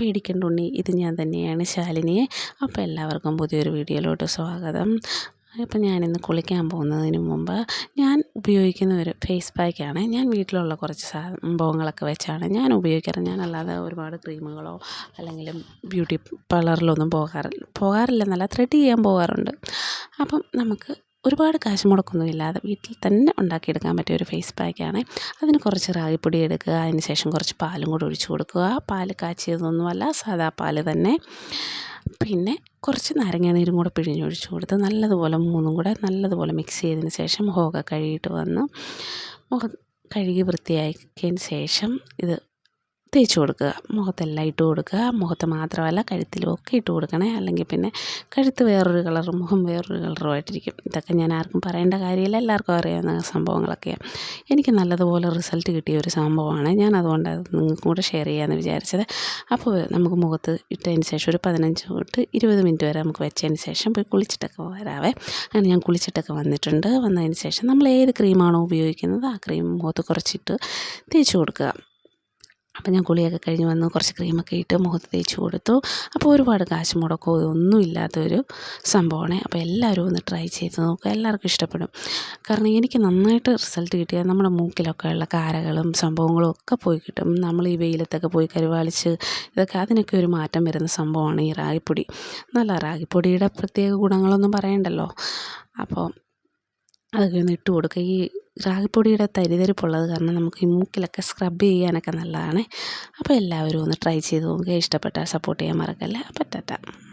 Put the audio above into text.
പേടിക്കണ്ട ഉണ്ണി. ഇത് ഞാൻ തന്നെയാണ് ശാലിനിയെ അപ്പോൾ എല്ലാവർക്കും പുതിയൊരു വീഡിയോയിലോട്ട് സ്വാഗതം. അപ്പം ഞാനിന്ന് കുളിക്കാൻ പോകുന്നതിന് മുമ്പ് ഞാൻ ഉപയോഗിക്കുന്ന ഒരു ഫേസ് പാക്കാണ് ഞാൻ വീട്ടിലുള്ള കുറച്ച് സംഭവങ്ങളൊക്കെ വെച്ചാണ് ഞാൻ ഉപയോഗിക്കാറ്. ഞാനല്ലാതെ ഒരുപാട് ക്രീമുകളോ അല്ലെങ്കിൽ ബ്യൂട്ടി പാർലറിലൊന്നും പോകാറില്ല പോകാറില്ല എന്നല്ല ത്രെഡ് ചെയ്യാൻ പോകാറുണ്ട്. അപ്പം നമുക്ക് ഒരുപാട് കാശ് മുടക്കൊന്നുമില്ലാതെ വീട്ടിൽ തന്നെ ഉണ്ടാക്കിയെടുക്കാൻ പറ്റിയ ഒരു ഫേസ് പാക്കാണ് അതിന് കുറച്ച് റാഗിപ്പൊടി എടുക്കുക അതിന് ശേഷം കുറച്ച് പാലും കൂടി ഒഴിച്ച് കൊടുക്കുക. പാൽ കാച്ചിയതൊന്നുമല്ല സാദാ പാൽ തന്നെ. പിന്നെ കുറച്ച് നാരങ്ങാനീരും കൂടെ പിഴിഞ്ഞൊഴിച്ച് കൊടുത്ത് നല്ലതുപോലെ മൂന്നും കൂടെ നല്ലതുപോലെ മിക്സ് ചെയ്തതിന് ശേഷം ഹോക കഴുകിയിട്ട് വന്ന് മുഖം കഴുകി വൃത്തിയാക്കിയതിന് ശേഷം ഇത് തേച്ച് കൊടുക്കുക. മുഖത്തെല്ലാം ഇട്ട് കൊടുക്കുക. മുഖത്ത് മാത്രമല്ല കഴുത്തിലും ഒക്കെ ഇട്ട് കൊടുക്കണേ. അല്ലെങ്കിൽ പിന്നെ കഴുത്ത് വേറൊരു കളറും മുഖം വേറൊരു കളറുമായിട്ടിരിക്കും ഇതൊക്കെ ഞാൻ ആർക്കും പറയേണ്ട കാര്യമില്ല. എല്ലാവർക്കും അറിയാവുന്ന സംഭവങ്ങളൊക്കെയാണ് എനിക്ക് നല്ലതുപോലെ റിസൾട്ട് കിട്ടിയ ഒരു സംഭവമാണ്. ഞാൻ അതുകൊണ്ട് അത് നിങ്ങൾക്കും കൂടെ ഷെയർ ചെയ്യാമെന്ന് വിചാരിച്ചത്. അപ്പോൾ നമുക്ക് മുഖത്ത് ഇട്ടതിന് ശേഷം ഒരു പതിനഞ്ച് തൊട്ട് ഇരുപത് മിനിറ്റ് വരെ നമുക്ക് വെച്ചതിന് ശേഷം പോയി കുളിച്ചിട്ടൊക്കെ വരാവേ. അങ്ങനെ ഞാൻ കുളിച്ചിട്ടൊക്കെ വന്നിട്ടുണ്ട്. വന്നതിന് ശേഷം നമ്മൾ ഏത് ക്രീമാണോ ഉപയോഗിക്കുന്നത് ആ ക്രീം മുഖത്ത് കുറച്ചിട്ട് തേച്ച് കൊടുക്കുക. അപ്പം ഞാൻ കുളിയൊക്കെ കഴിഞ്ഞ് വന്ന്. കുറച്ച് ക്രീമൊക്കെ ഇട്ട് മുഖത്ത് തേച്ച് കൊടുത്തു. അപ്പോൾ ഒരുപാട് കാശ് മുടക്കോ ഒന്നും ഇല്ലാത്തൊരു സംഭവമാണ്. അപ്പോൾ എല്ലാവരും ഒന്ന് ട്രൈ ചെയ്ത് നോക്കുക. എല്ലാവർക്കും ഇഷ്ടപ്പെടും. കാരണം എനിക്ക് നന്നായിട്ട് റിസൾട്ട് കിട്ടിയാൽ നമ്മുടെ മൂക്കിലൊക്കെ ഉള്ള കാരകളും സംഭവങ്ങളും ഒക്കെ പോയി കിട്ടും. നമ്മൾ ഈ വെയിലത്തൊക്കെ പോയി കരുവാളിച്ച് ഇതൊക്കെ അതിനൊക്കെ ഒരു മാറ്റം വരുന്ന സംഭവമാണ് ഈ റാഗിപ്പൊടി. നല്ല റാഗിപ്പൊടിയുടെ പ്രത്യേക ഗുണങ്ങളൊന്നും പറയണ്ടല്ലോ. അപ്പോൾ അതൊക്കെ ഒന്ന് ഇട്ട് കൊടുക്കുക. ഈ റാഗിപ്പൊടിയുടെ തരിതരിപ്പുള്ളത് കാരണം നമുക്ക് ഈ മൂക്കിലൊക്കെ സ്ക്രബ് ചെയ്യാനൊക്കെ നല്ലതാണ്. അപ്പോൾ എല്ലാവരും ഒന്ന് ട്രൈ ചെയ്ത് നോക്കുക. ഇഷ്ടപ്പെട്ടാൽ സപ്പോർട്ട് ചെയ്യാൻ മറക്കല്ലേ. അപ്പോൾ ടാറ്റ.